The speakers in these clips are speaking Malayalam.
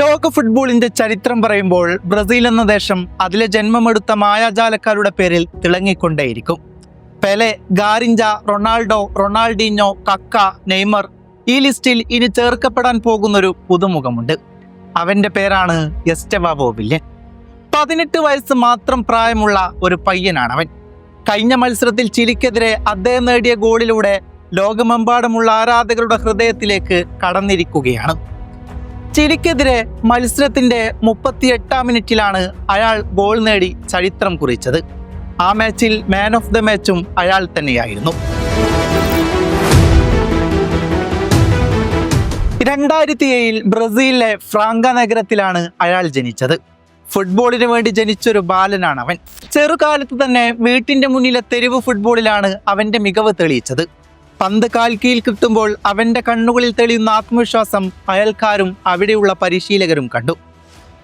ലോക ഫുട്ബോളിന്റെ ചരിത്രം പറയുമ്പോൾ ബ്രസീൽ എന്ന ദേശം അതിലെ ജന്മമെടുത്ത മായാജാലക്കാരുടെ പേരിൽ തിളങ്ങിക്കൊണ്ടേയിരിക്കും. Pele Garrincha Ronaldo Ronaldinho Kaka Neymar ഈ ലിസ്റ്റിൽ ഇനി ചേർക്കപ്പെടാൻ പോകുന്നൊരു പുതുമുഖമുണ്ട്. അവന്റെ പേരാണ് എസ്റ്റവാവോ വില്യൻ. പതിനെട്ട് വയസ്സ് മാത്രം പ്രായമുള്ള ഒരു പയ്യനാണവൻ. കഴിഞ്ഞ മത്സരത്തിൽ ചിലിക്കെതിരെ അദ്ദേഹം നേടിയ ഗോളിലൂടെ ലോകമെമ്പാടുമുള്ള ആരാധകരുടെ ഹൃദയത്തിലേക്ക് കടന്നിരിക്കുകയാണ്. ചിലിക്കെതിരെ മത്സരത്തിന്റെ മുപ്പത്തിയെട്ടാം മിനിറ്റിലാണ് അയാൾ ഗോൾ നേടി ചരിത്രം കുറിച്ചത്. ആ മാച്ചിൽ മാൻ ഓഫ് ദ മാച്ചും അയാൾ തന്നെയായിരുന്നു. രണ്ടായിരത്തി ഏഴിൽ ബ്രസീലിലെ ഫ്രാങ്ക നഗരത്തിലാണ് അയാൾ ജനിച്ചത്. ഫുട്ബോളിന് വേണ്ടി ജനിച്ചൊരു ബാലനാണ് അവൻ ചെറുകാലത്ത് തന്നെ വീട്ടിന്റെ മുന്നിലെ തെരുവ് ഫുട്ബോളിലാണ് അവന്റെ മികവ് തെളിയിച്ചത്. പന്ത് കാൽ കീഴിൽ കിട്ടുമ്പോൾ അവന്റെ കണ്ണുകളിൽ തെളിയുന്ന ആത്മവിശ്വാസം അയൽക്കാരും അവിടെയുള്ള പരിശീലകരും കണ്ടു.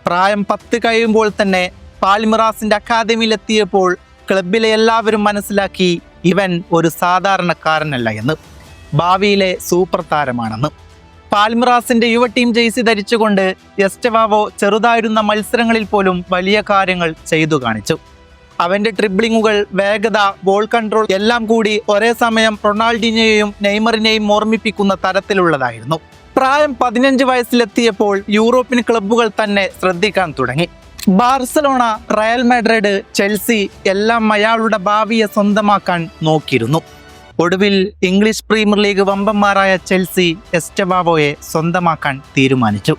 പ്രായം പത്ത് കഴിയുമ്പോൾ തന്നെ പാൽമിറാസിന്റെ അക്കാദമിയിലെത്തിയപ്പോൾ ക്ലബിലെ എല്ലാവരും മനസ്സിലാക്കി ഇവൻ ഒരു സാധാരണക്കാരനല്ല എന്ന്. ഭാവിയിലെ സൂപ്പർ താരമാണെന്ന്. പാൽമിറാസിന്റെ യുവ ടീം ജേഴ്സി ധരിച്ചുകൊണ്ട് എസ്റ്റവാവോ ചെറുതായിരുന്ന മത്സരങ്ങളിൽ പോലും വലിയ കാര്യങ്ങൾ ചെയ്തു കാണിച്ചു. അവന്റെ ട്രിബ്ലിങ്ങുകൾ വേഗത ബോൾ കൺട്രോൾ എല്ലാം കൂടി ഒരേ സമയം റൊണാൾഡിനെയും നെയ്മറിനെയും ഓർമ്മിപ്പിക്കുന്ന തരത്തിലുള്ളതായിരുന്നു. പ്രായം പതിനഞ്ച് വയസ്സിലെത്തിയപ്പോൾ യൂറോപ്യൻ ക്ലബ്ബുകൾ തന്നെ ശ്രദ്ധിക്കാൻ തുടങ്ങി. ബാർസലോണ റയൽ മാഡ്രിഡ് ചെൽസി എല്ലാം അയാളുടെ ഭാവിയെ സ്വന്തമാക്കാൻ നോക്കിയിരുന്നു. ഒടുവിൽ ഇംഗ്ലീഷ് പ്രീമിയർ ലീഗ് വമ്പന്മാരായ ചെൽസി എസ്റ്റവാവോയെ സ്വന്തമാക്കാൻ തീരുമാനിച്ചു.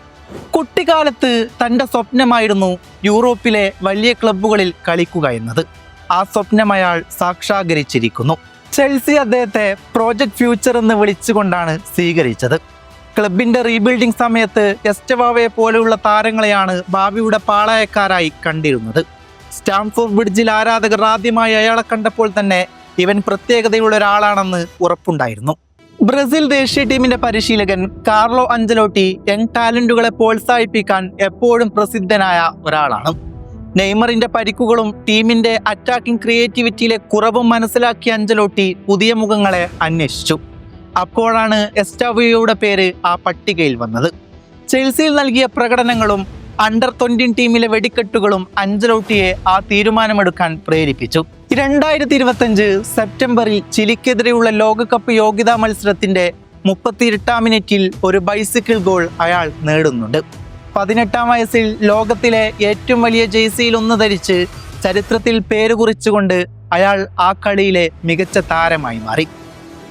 കുട്ടിക്കാലത്ത് തന്റെ സ്വപ്നമായിരുന്നു യൂറോപ്പിലെ വലിയ ക്ലബ്ബുകളിൽ കളിക്കുക എന്നത്. ആ സ്വപ്നം അയാൾ സാക്ഷാത്കരിച്ചിരിക്കുന്നു. ചെൽസി അദ്ദേഹത്തെ പ്രോജക്ട് ഫ്യൂച്ചർ എന്ന് വിളിച്ചുകൊണ്ടാണ് സ്വീകരിച്ചത്. ക്ലബിന്റെ റീബിൽഡിംഗ് സമയത്ത് എസ്റ്റവാവയെ പോലെയുള്ള താരങ്ങളെയാണ് ഭാവിയുടെ പാളയക്കാരായി കണ്ടിരുന്നത്. സ്റ്റാംഫോർഡ് ബ്രിഡ്ജിൽ ആരാധകർ ആദ്യമായി അയാളെ കണ്ടപ്പോൾ തന്നെ ഇവൻ പ്രത്യേകതയുള്ള ഒരാളാണെന്ന് ഉറപ്പുണ്ടായിരുന്നു. ബ്രസീൽ ദേശീയ ടീമിന്റെ പരിശീലകൻ കാർലോ അഞ്ചലോട്ടി യങ് ടാലന്റുകളെ പ്രോത്സാഹിപ്പിക്കാൻ എപ്പോഴും പ്രസിദ്ധനായ ഒരാളാണ്. നെയ്മറിന്റെ പരിക്കുകളും ടീമിന്റെ അറ്റാക്കിംഗ് ക്രിയേറ്റിവിറ്റിയിലെ കുറവും മനസ്സിലാക്കിയ അഞ്ചലോട്ടി പുതിയ മുഖങ്ങളെ അന്വേഷിച്ചു. അപ്പോഴാണ് എസ്റ്റാവിയോയുടെ പേര് ആ പട്ടികയിൽ വന്നത്. ചെൽസിയിൽ നൽകിയ പ്രകടനങ്ങളും അണ്ടർ ട്വന്റി ടീമിലെ വെടിക്കെട്ടുകളും അഞ്ചലോട്ടിയെ ആ തീരുമാനമെടുക്കാൻ പ്രേരിപ്പിച്ചു. രണ്ടായിരത്തി ഇരുപത്തഞ്ച് സെപ്റ്റംബറിൽ ചിലിക്കെതിരെയുള്ള ലോകകപ്പ് യോഗ്യതാ മത്സരത്തിന്റെ മുപ്പത്തിയെട്ടാം മിനിറ്റിൽ ഒരു ബൈസിക്കിൾ ഗോൾ അയാൾ നേടുന്നുണ്ട്. പതിനെട്ടാം വയസ്സിൽ ലോകത്തിലെ ഏറ്റവും വലിയ ജേഴ്സിയിൽ ഒന്ന് ധരിച്ച് ചരിത്രത്തിൽ പേര് കുറിച്ചുകൊണ്ട് അയാൾ ആ കളിയിലെ മികച്ച താരമായി മാറി.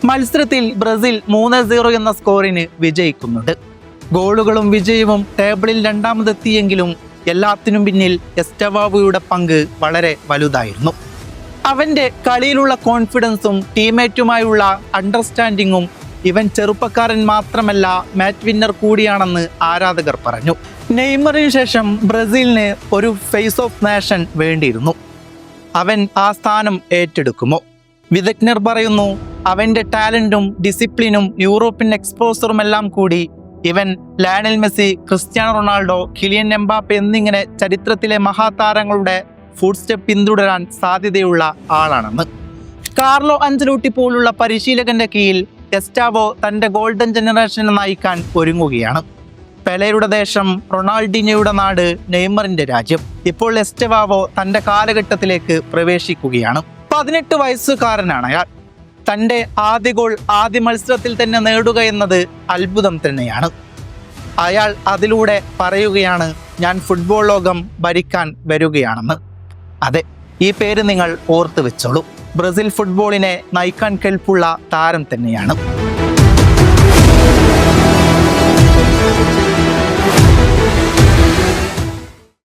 മത്സരത്തിൽ ബ്രസീൽ മൂന്ന് സീറോ എന്ന സ്കോറിന് വിജയിക്കുന്നുണ്ട്. ഗോളുകളും വിജയവും ടേബിളിൽ രണ്ടാമതെത്തിയെങ്കിലും എല്ലാത്തിനും പിന്നിൽ എസ്റ്റവാവുയുടെ പങ്ക് വളരെ വലുതായിരുന്നു. അവന്റെ കളിയിലുള്ള കോൺഫിഡൻസും ടീമേറ്റുമായുള്ള അണ്ടർസ്റ്റാൻഡിങ്ങും ഇവൻ ചെറുപ്പക്കാരൻ മാത്രമല്ല മാച്ച് വിന്നർ കൂടിയാണെന്ന് ആരാധകർ പറഞ്ഞു. നെയ്മറിന് ശേഷം ബ്രസീലിന് ഒരു ഫേസ് ഓഫ് നാഷൻ വേണ്ടിയിരുന്നു. അവൻ ആ സ്ഥാനം ഏറ്റെടുക്കുമോ? വിദഗ്ധർ പറയുന്നു അവന്റെ ടാലന്റും ഡിസിപ്ലിനും യൂറോപ്യൻ എക്സ്പോസറും എല്ലാം കൂടി ഇവൻ Lionel Messi Cristiano Ronaldo Kylian Mbappe എന്നിങ്ങനെ ചരിത്രത്തിലെ മഹാതാരങ്ങളുടെ ഫുഡ് സ്റ്റെപ്പ് പിന്തുടരാൻ സാധ്യതയുള്ള ആളാണെന്ന്. കാർലോ അഞ്ചലൂട്ടി പോലുള്ള പരിശീലകന്റെ കീഴിൽ ടെസ്റ്റാവോ തന്റെ ഗോൾഡൻ ജനറേഷനെ നയിക്കാൻ ഒരുങ്ങുകയാണ്. പെലയുടെ ദേശം റൊണാൾഡിനയുടെ നാട് നെയ്മറിന്റെ രാജ്യം. ഇപ്പോൾ എസ്റ്റവാവോ തന്റെ കാലഘട്ടത്തിലേക്ക് പ്രവേശിക്കുകയാണ്. പതിനെട്ട് വയസ്സുകാരനാണ് അയാൾ. തന്റെ ആദ്യ ഗോൾ ആദ്യ മത്സരത്തിൽ തന്നെ നേടുക എന്നത് അത്ഭുതം തന്നെയാണ്. അയാൾ അതിലൂടെ പറയുകയാണ് ഞാൻ ഫുട്ബോൾ ലോകം ഭരിക്കാൻ വരികയാണെന്ന്. അതെ ഈ പേര് നിങ്ങൾ ഓർത്തു വെച്ചോളൂ. ബ്രസീൽ ഫുട്ബോളിനെ നയിക്കാൻ കെൽപ്പുള്ള താരം തന്നെയാണ്.